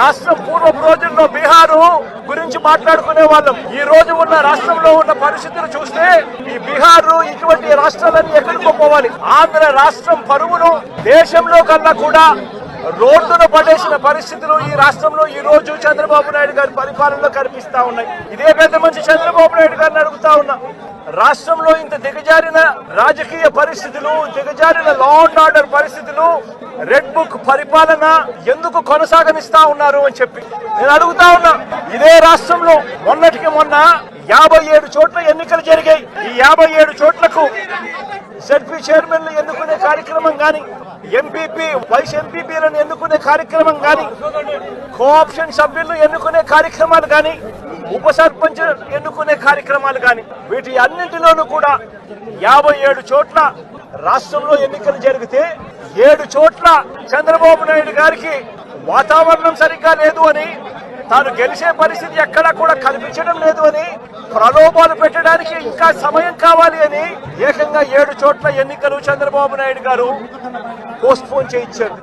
రాష్ట్రం పూర్వపు రోజుల్లో బీహారు గురించి మాట్లాడుకునే వాళ్ళం. ఈ రోజు ఉన్న రాష్ట్రంలో ఉన్న పరిస్థితులు చూస్తే ఈ బీహార్ ఇటువంటి రాష్ట్రాలన్నీ ఎక్కడికి పోవాలి? ఆంధ్ర రాష్ట్రం పరువును దేశంలో కన్నా కూడా రోడ్డున పడేసిన పరిస్థితులు ఈ రాష్ట్రంలో ఈ రోజు చంద్రబాబు నాయుడు గారి పరిపాలనలో కనిపిస్తా ఉన్నాయి. ఇదే పెద్ద మంచి చంద్రబాబు నాయుడు గారిని అడుగుతా ఉన్నా. రాష్ట్రంలో ఇంత దిగజారిన రాజకీయ పరిస్థితులు దిగజారిన లా అండ్ ఆర్డర్ పరిస్థితులు రెడ్ బుక్ పరిపాలన ఎందుకు కొనసాగనిస్తా ఉన్నారు అని చెప్పి నేను అడుగుతా ఉన్నా. ఇదే రాష్ట్రంలో మొన్నటికి మొన్న యాభై ఏడు చోట్ల ఎన్నికలు జరిగాయి. ఈ యాభై ఏడు చోట్లకు జడ్పీ చైర్మన్లు ఎన్నుకునే కార్యక్రమం గాని ఎంపీపీ వైస్ ఎంపీపీలను ఎన్నుకునే కార్యక్రమం గాని కోఆప్షన్ సభ్యులను ఎన్నుకునే కార్యక్రమాలు గాని ఉప సర్పంచ్ ఎన్నుకునే కార్యక్రమాలు గాని వీటి అన్నింటిలోనూ కూడా యాభై ఏడు చోట్ల రాష్ట్రంలో ఎన్నికలు జరిగితే ఏడు చోట్ల చంద్రబాబు నాయుడు గారికి వాతావరణం సరిగ్గా లేదు అని తాను గెలిచే పరిస్థితి ఎక్కడా కూడా కల్పించడం లేదు అని ప్రలోభాలు పెట్టడానికి ఇంకా సమయం కావాలి అని ఏకంగా ఏడు చోట్ల ఎన్నికలు చంద్రబాబు నాయుడు గారు పోస్ట్ పోన్ చేయించారు.